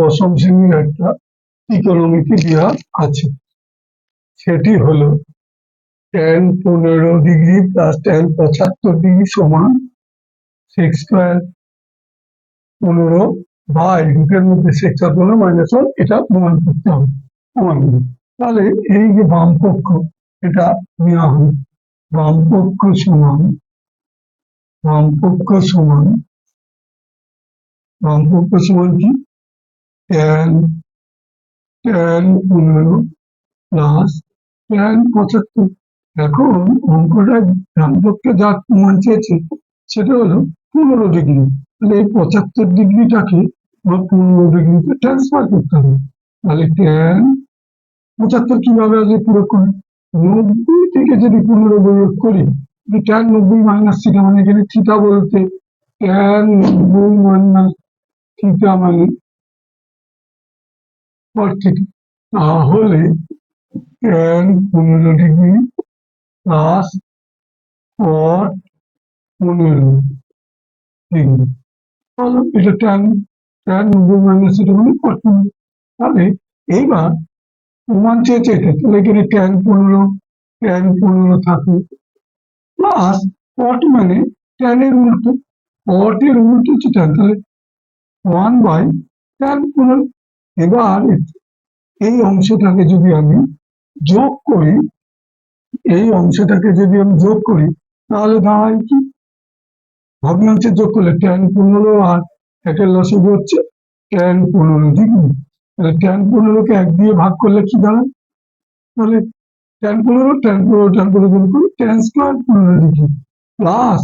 দশম শ্রেণির একটা ইকোনমিতে দেওয়া আছে। সেটি হলো ট্যান পনেরো ডিগ্রি প্লাস ট্যান পঁচাত্তর ডিগ্রি সমান সিক্স স্কোয়ার পনেরো বাই রুটের মধ্যে সিক্স পনেরো মাইনাস ওয়ান এটা প্রমাণ করতে হবে। প্রমাণ করবে তাহলে এই যে বামপক্ষ, এটা নেওয়া হবে বামপক্ষ সমান বামপক্ষ সমান বাম পক্ষ সমান কি? ট্যান ট্যান পনেরো প্লাস ট্যান পঁচাত্তর এখন অঙ্কটা ডান পক্ষে যা মান চেয়েছে, সেটা হলো পনেরো ডিগ্রি তাহলে এই পঁচাত্তর ডিগ্রিটাকে আমরা পনেরো ডিগ্রিতে ট্রান্সফার করতে হবে। তাহলে ট্যান পঁচাত্তর কীভাবে আসবে পুরো করে নব্বই থেকে যদি পনেরো বিয়োগ করি ট্যান নব্বই মাইনাস থিটা মানে এখানে থিটা বলতে ট্যান নব্বই মাইনাস থিটা মানে থিটা তাহলে ট্যান পনেরো ডিগ্রি প্লাস cot পনেরো ডিগ্রি এটা ট্যান ট্যান মাইনাস থিটা মানে পনেরো তাহলে এইবার প্রমাণ চেয়েছে এটা। তাহলে এখানে ট্যান পনেরো ট্যান পনেরো থাকে। প্লাস কট মানে ট্যানের উল্টো কটের উল্টো হচ্ছে ট্যান তাহলে ওয়ান বাই ট্যান পনেরো এবার এই অংশটাকে যদি আমি যোগ করি, এই অংশটাকে যদি আমি যোগ করি, তাহলে দাঁড়ায় কি? ভগ্নাংশে যোগ করলে ট্যান পনেরো আর একের লসগ হচ্ছে? ট্যান পনেরো ডিগ্রি। তাহলে ট্যান পনেরোকে এক দিয়ে ভাগ করলে কি দাঁড়ায়? তাহলে ট্যান পনেরো ট্যান পনেরো ট্যান পনেরো গুণ করি ট্যান স্কোয়ার পনেরো ডিগ্রি। প্লাস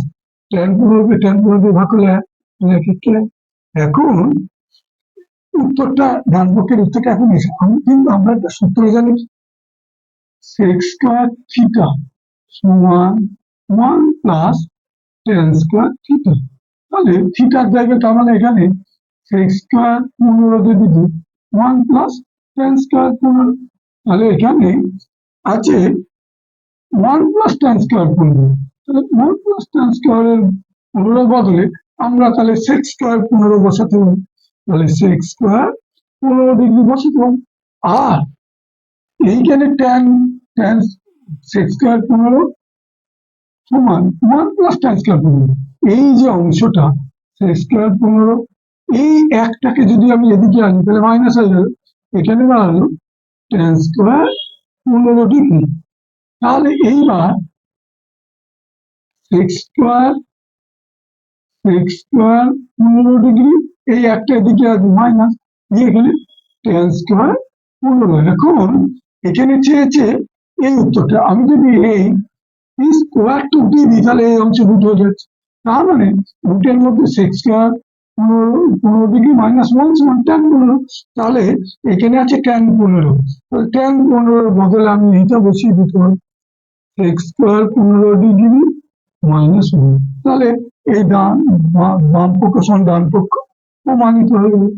ট্যান পনেরোকে ট্যান পনেরো দিয়ে ভাগ করলে। এখন উত্তরটা ডান পক্ষের উত্তরটা এখন এসে কিন্তু আমরা সূত্র জানি। সেক্স স্কোয়ার থিটা সমান one plus tan square theta তাহলে থিটার জায়গায় তার মানে এখানে সেক্স স্কোয়ার পনেরো যদি ওয়ান প্লাস টেন স্কোয়ার পনেরো। তাহলে এখানে আছে ওয়ান প্লাস টেন স্কোয়ার পনেরো। তাহলে ওয়ান প্লাস টেন স্কোয়ারের পনেরো বদলে আমরা তাহলে সিক্স স্কোয়ার পনেরো বসাতে তাহলে সিক্স স্কোয়ার পনেরো ডিগ্রি বসাতে আর এইখানে ট্যান ট্যান সিক্স স্কোয়ার পনেরো সমান ওয়ান প্লাস ট্যান স্কোয়ার পনেরো। এই যে অংশটা সিক্স স্কোয়ার পনেরো, এই একটাকে যদি আমি এদিকে আনি, তাহলে মাইনাস হয়ে যাবে। এখানে দাঁড়াল টেন স্কোয়ার পনেরো ডিগ্রি তাহলে এইবার সিক্স স্কোয়ার সিক্স স্কোয়ার পনেরো ডিগ্রি এই একটা এদিকে আসবে মাইনাস দিয়ে এখানে টেন স্কোয়ার পনেরো, এখন এখানে চেয়েছে এই উত্তরটা। আমি যদি এই এই স্কোয়ার টু দিয়ে দিই, তাহলে এই অংশ রুট হয়ে যাচ্ছে। তার মানে রুটের মধ্যে সিক্স স্কোয়ার পনেরো পনেরো ডিগ্রি মাইনাস ওয়ান সমান ট্যান পনেরো, তাহলে এখানে আছে ট্যান পনেরো। ট্যান পনেরোর বদলে আমি এইটা বসিয়ে দিতে পারি সিক্স স্কোয়ার পনেরো ডিগ্রি মাইনাস ওয়ান তাহলে এই ডান বাম পক্ষ সমান ডান পক্ষ 뭐 많이 돌고